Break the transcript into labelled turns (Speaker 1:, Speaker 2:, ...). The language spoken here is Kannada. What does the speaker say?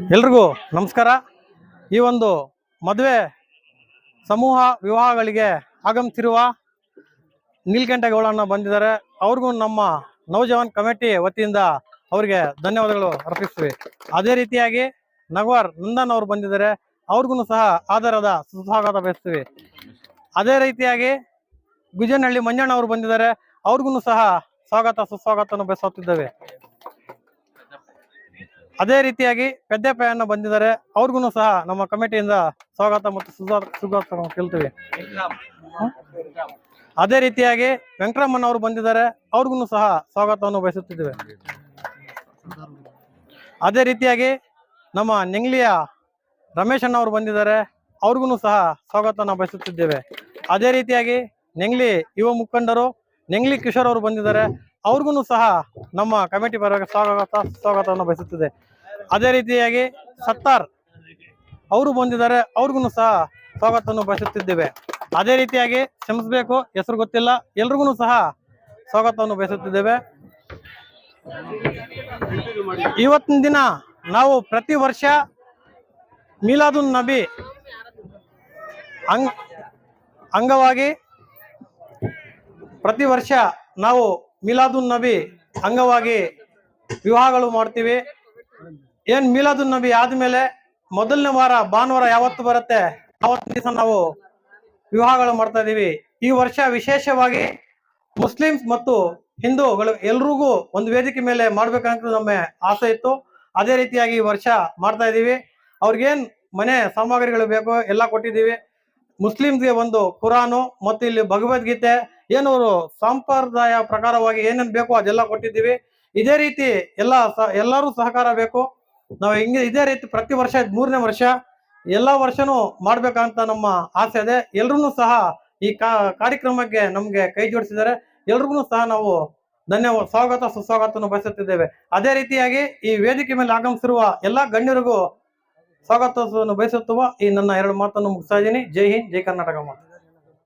Speaker 1: ಎಲ್ರಿಗೂ ನಮಸ್ಕಾರ. ಈ ಒಂದು ಮದುವೆ ಸಮೂಹ ವಿವಾಹಗಳಿಗೆ ಆಗಮಿಸಿರುವ ನೀಲ್ಕಂಠೇಗೌಡಣ್ಣ ಬಂದಿದ್ದಾರೆ. ಅವ್ರಿಗೂ ನಮ್ಮ ನವಜವಾನ್ ಕಮಿಟಿ ವತಿಯಿಂದ ಅವರಿಗೆ ಧನ್ಯವಾದಗಳು ಅರ್ಪಿಸ್ತೀವಿ. ಅದೇ ರೀತಿಯಾಗಿ ನಗವರ್ ನಂದನ್ ಅವರು ಬಂದಿದ್ದಾರೆ. ಅವ್ರಿಗೂ ಸಹ ಆಧಾರದ ಸುಸ್ವಾಗತ ಬಯಸ್ತೀವಿ. ಅದೇ ರೀತಿಯಾಗಿ ಗುಜನಹಳ್ಳಿ ಮಂಜಣ್ಣ ಅವರು ಬಂದಿದ್ದಾರೆ. ಅವ್ರಿಗೂ ಸಹ ಸ್ವಾಗತ ಸುಸ್ವಾಗತವನ್ನು ಬಯಸುತ್ತಿದ್ದೇವೆ ಅದೇ ರೀತಿಯಾಗಿ ಪೆದ್ದಪ್ಪಯ್ಯನ ಬಂದಿದ್ದಾರೆ. ಅವ್ರಿಗೂ ಸಹ ನಮ್ಮ ಕಮಿಟಿಯಿಂದ ಸ್ವಾಗತ ಮತ್ತು ಸುಗತ ಕೇಳ್ತೀವಿ. ಅದೇ ರೀತಿಯಾಗಿ ವೆಂಕಟರಮಣ್ಣ ಅವರು ಬಂದಿದ್ದಾರೆ. ಅವ್ರಿಗೂ ಸಹ ಸ್ವಾಗತವನ್ನು ಬಯಸುತ್ತಿದ್ದೇವೆ. ಅದೇ ರೀತಿಯಾಗಿ ನಮ್ಮ ನೆಂಗ್ಲಿಯ ರಮೇಶ್ ಅವರು ಬಂದಿದ್ದಾರೆ. ಅವ್ರಿಗೂ ಸಹ ಸ್ವಾಗತವನ್ನು ಬಯಸುತ್ತಿದ್ದೇವೆ. ಅದೇ ರೀತಿಯಾಗಿ ನೆಂಗ್ಲಿ ಯುವ ಮುಖಂಡರು, ನೆಂಗ್ಲಿ ಕಿಶೋರ್ ಅವರು ಬಂದಿದ್ದಾರೆ. ಅವ್ರಿಗೂ ಸಹ ನಮ್ಮ ಕಮಿಟಿ ಪರವಾಗಿ ಸ್ವಾಗತ, ಸ್ವಾಗತವನ್ನು ಬಯಸುತ್ತಿದೆ ಅದೇ ರೀತಿಯಾಗಿ ಸತ್ತಾರ್ ಅವರು ಬಂದಿದ್ದಾರೆ, ಅವ್ರಿಗೂ ಸಹ ಸ್ವಾಗತವನ್ನು ಬಯಸುತ್ತಿದ್ದೇವೆ. ಅದೇ ರೀತಿಯಾಗಿ ಕ್ಷಮಿಸಬೇಕು, ಹೆಸರು ಗೊತ್ತಿಲ್ಲ, ಎಲ್ರಿಗೂ ಸಹ ಸ್ವಾಗತವನ್ನು ಬಯಸುತ್ತಿದ್ದೇವೆ. ಇವತ್ತಿನ ದಿನ ನಾವು ಪ್ರತಿ ವರ್ಷ ಮೀಲಾದುನ್ ನಬಿ ಅಂಗ್, ಅಂಗವಾಗಿ ಪ್ರತಿ ವರ್ಷ ನಾವು ಮೀಲಾದುನ್ ನಬಿ ಅಂಗವಾಗಿ ವಿವಾಹಗಳು ಮಾಡ್ತೀವಿ. ಏನ್ ಮಿಲಾದ್ ನಬಿ ಆದ್ಮೇಲೆ ಮೊದಲನೇ ವಾರ, ಭಾನುವಾರ ಯಾವತ್ತು ಬರುತ್ತೆ? ಅವತ್ತು ದಿವಸ ನಾವು ವಿವಾಹಗಳು ಮಾಡ್ತಾ ಇದೀವಿ. ಈ ವರ್ಷ ವಿಶೇಷವಾಗಿ ಮುಸ್ಲಿಮ್ಸ್ ಮತ್ತು ಹಿಂದೂಗಳು ಎಲ್ರಿಗೂ ಒಂದು ವೇದಿಕೆ ಮೇಲೆ ಮಾಡ್ಬೇಕಂತ ನಮ್ಮ ಆಸೆ ಇತ್ತು. ಅದೇ ರೀತಿಯಾಗಿ ಈ ವರ್ಷ ಮಾಡ್ತಾ ಇದೀವಿ. ಅವ್ರಿಗೇನ್ ಮನೆ ಸಾಮಗ್ರಿಗಳು ಬೇಕೋ ಎಲ್ಲ ಕೊಟ್ಟಿದ್ದೀವಿ. ಮುಸ್ಲಿಮ್ಸ್ಗೆ ಒಂದು ಕುರಾನು ಮತ್ತು ಇಲ್ಲಿ ಭಗವದ್ಗೀತೆ, ಏನು ಅವರು ಸಂಪ್ರದಾಯ ಪ್ರಕಾರವಾಗಿ ಏನೇನು ಬೇಕೋ ಅದೆಲ್ಲ ಕೊಟ್ಟಿದ್ದೀವಿ. ಇದೇ ರೀತಿ ಎಲ್ಲ ಎಲ್ಲರೂ ಸಹಕಾರ ಬೇಕು. ನಾವು ಹಿಂಗೆ ಇದೇ ರೀತಿ ಪ್ರತಿ ವರ್ಷ ಮೂರನೇ ವರ್ಷ ಎಲ್ಲ ವರ್ಷನೂ ಮಾಡ್ಬೇಕಂತ ನಮ್ಮ ಆಸೆ ಇದೆ. ಎಲ್ರೂ ಸಹ ಈ ಕಾರ್ಯಕ್ರಮಕ್ಕೆ ನಮ್ಗೆ ಕೈ ಜೋಡಿಸಿದ್ದಾರೆ. ಎಲ್ರಿಗೂ ಸಹ ನಾವು ಧನ್ಯವಾದ ಸ್ವಾಗತ, ಸುಸ್ವಾಗತವನ್ನು ಬಯಸುತ್ತಿದ್ದೇವೆ. ಅದೇ ರೀತಿಯಾಗಿ ಈ ವೇದಿಕೆ ಮೇಲೆ ಆಗಮಿಸಿರುವ ಎಲ್ಲಾ ಗಣ್ಯರಿಗೂ ಸ್ವಾಗತವನ್ನು ಬಯಸುತ್ತುವ. ಈ ನನ್ನ ಎರಡು ಮಾತನ್ನು ಮುಗಿಸ್ತಾ ಇದ್ದೀನಿ. ಜೈ ಹಿಂದ್, ಜೈ ಕರ್ನಾಟಕ ಮಾತು.